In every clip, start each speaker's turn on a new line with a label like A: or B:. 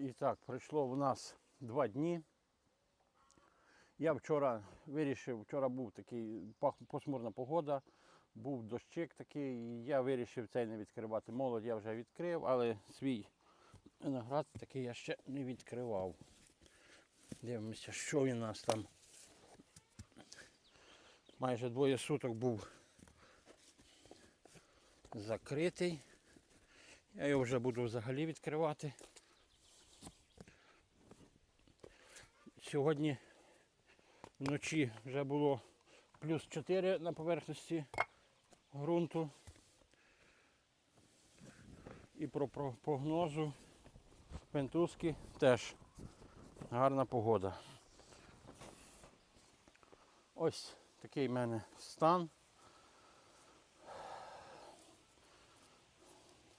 A: І так, пройшло в нас два дні. Я вчора вирішив, вчора був такий пасмурна погода, був дощик такий, і я вирішив цей не відкривати. Молодь я вже відкрив, але свій виноград такий я ще не відкривав. Дивимося, що він у нас там. Майже двоє суток був закритий. Я його вже буду взагалі відкривати. Сьогодні вночі вже було плюс 4 на поверхності ґрунту. І про, про прогнозу пентузки теж гарна погода. Ось такий в мене стан.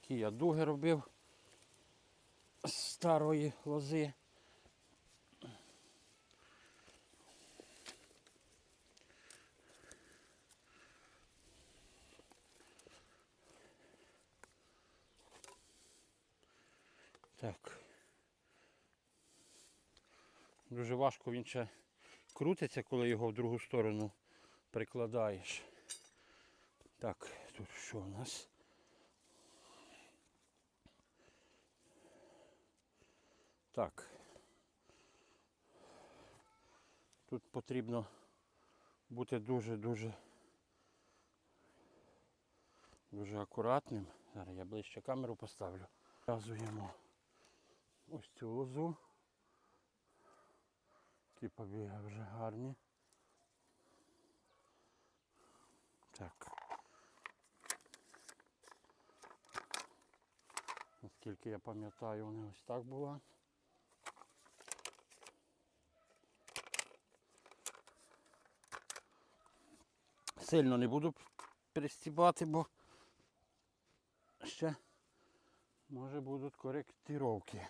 A: Які я дуги робив з старої лози. Так. Дуже важко він ще крутиться, коли його в другу сторону прикладаєш. Так, тут що у нас? Так. Тут потрібно бути дуже-дуже дуже акуратним. Зараз я ближче камеру поставлю. Показуємо ось цю лозу. Ті побіги вже гарні. Так. Наскільки я пам'ятаю, вони ось так була. Сильно не буду перестібати, бо ще може будуть коректировки.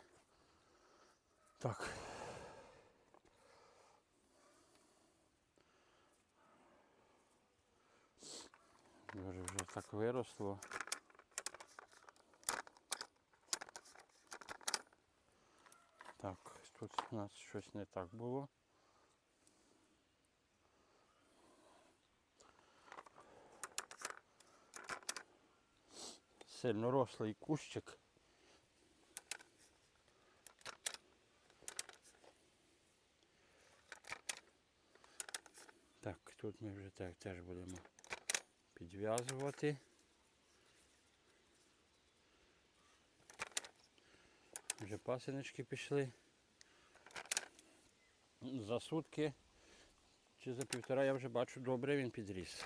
A: Так. Дуже вже так виросло. Так, тут у нас щось не так було. Сильно рослий кущик. Так, тут ми вже так теж будемо підв'язувати. Вже пасиночки пішли. За сутки чи за півтора я вже бачу добре він підріс.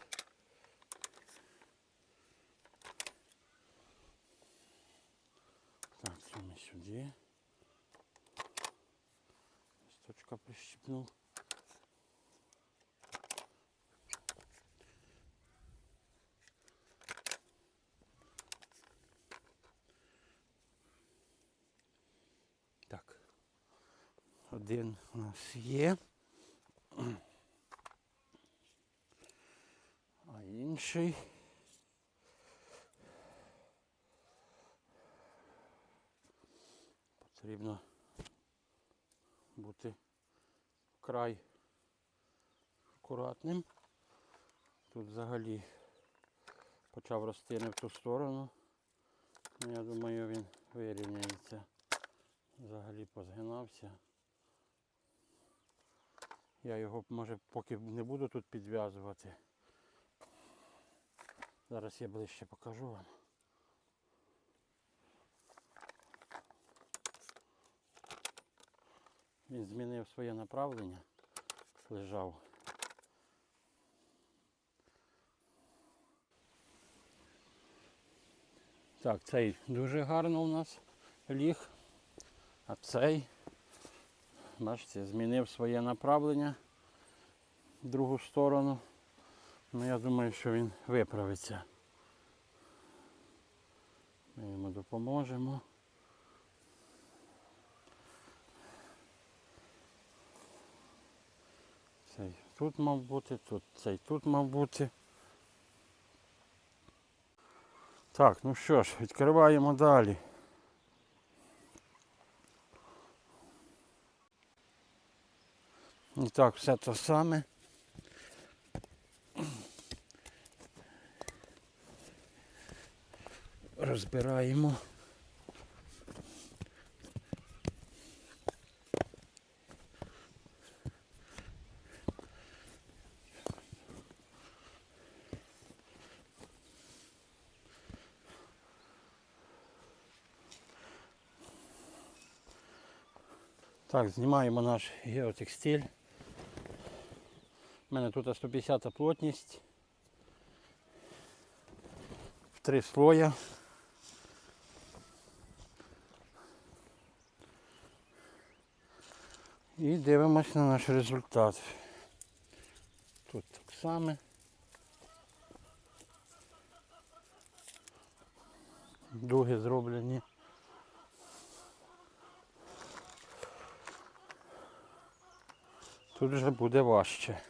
A: Так, це ми сюди. Листочка прищипнув. Так. Один у нас є. А інший. Потрібно бути вкрай акуратним. Тут взагалі почав рости не в ту сторону. Ну, Я думаю, він вирівняється. Взагалі позгинався. Я його може поки не буду тут підв'язувати. Зараз я ближче покажу вам. Він змінив своє направлення, лежав. Так, цей дуже гарно у нас ліг. А цей, бачите, змінив своє направлення в другу сторону. Ну я думаю, що він виправиться. Ми йому допоможемо. Цей тут мав бути, тут цей тут мав бути. Так, ну що ж, відкриваємо далі. І так, все те саме. Розбираємо. Так, знімаємо наш геотекстиль. У мене тут 150 плотність. В три слоя. І дивимось на наш результат. Тут так само. Дуги зроблені. Тут вже буде важче.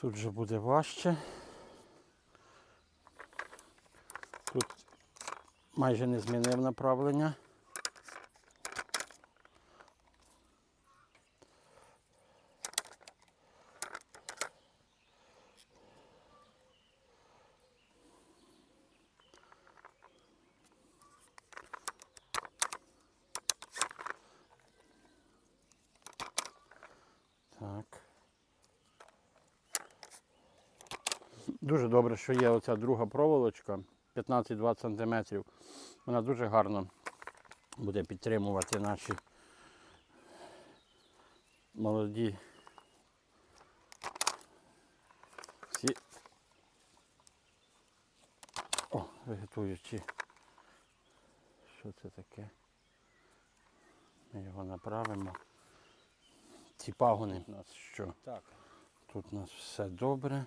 A: Тут вже буде важче. Тут майже не змінив направлення. Дуже добре, що є оця друга проволочка 15-20 см. Вона дуже гарно буде підтримувати наші молоді всі О, вегетуючі. Що це таке? Ми його направимо. Ці пагони у нас що?
B: Так.
A: Тут у нас все добре.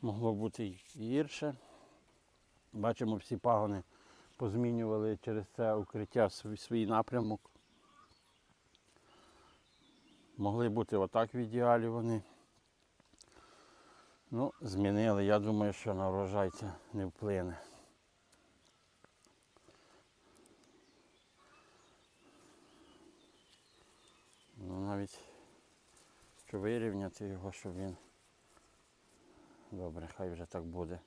A: Могло бути гірше. Бачимо, всі пагони позмінювали через це укриття свій напрямок. Могли бути отак в ідеалі вони. Ну, змінили. Я думаю, що на врожай це не вплине. Ну, навіть що вирівняти його, щоб він. Добре, хай вже так буде.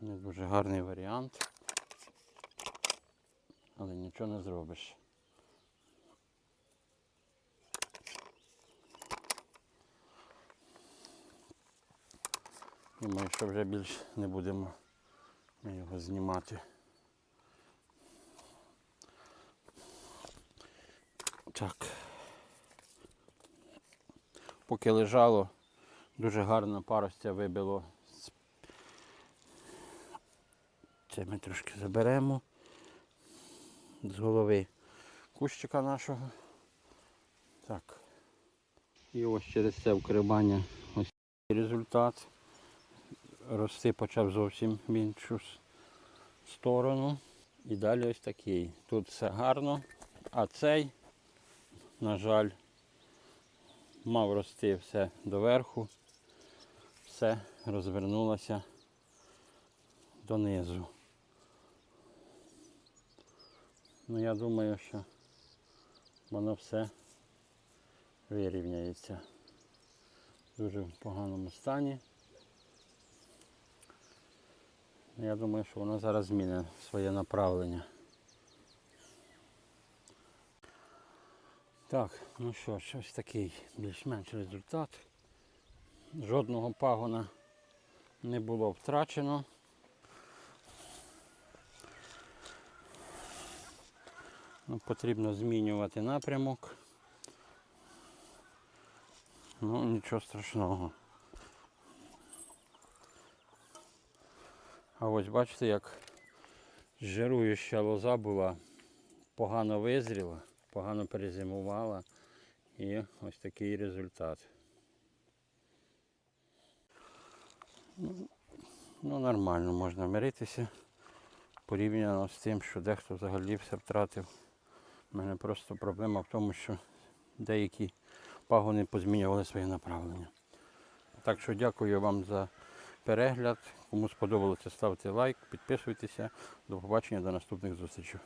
A: Не дуже гарний варіант, але нічого не зробиш. Думаю, що вже більш не будемо його знімати. Так. Поки лежало, дуже гарно паростя вибило. Це ми трошки заберемо з голови кущика нашого. Так. І ось через це вкривання ось результат рости почав зовсім в іншу сторону. І далі ось такий. Тут все гарно, а цей, на жаль, мав рости все доверху, все розвернулося донизу. Ну я думаю, що воно все вирівняється. Дуже в поганому стані. Я думаю, що воно зараз змінить своє направлення. Так, ну що ж, ось такий більш-менш результат. Жодного пагона не було втрачено. Ну, потрібно змінювати напрямок. Ну, нічого страшного. А ось бачите, як жируюча лоза була погано визріла, погано перезимувала. І ось такий результат. Ну, нормально, можна миритися. Порівняно з тим, що дехто взагалі все втратив. У мене просто проблема в тому, що деякі пагони позмінювали своє направлення. Так що дякую вам за перегляд. Кому сподобалося, ставте лайк, підписуйтеся. До побачення, до наступних зустрічей.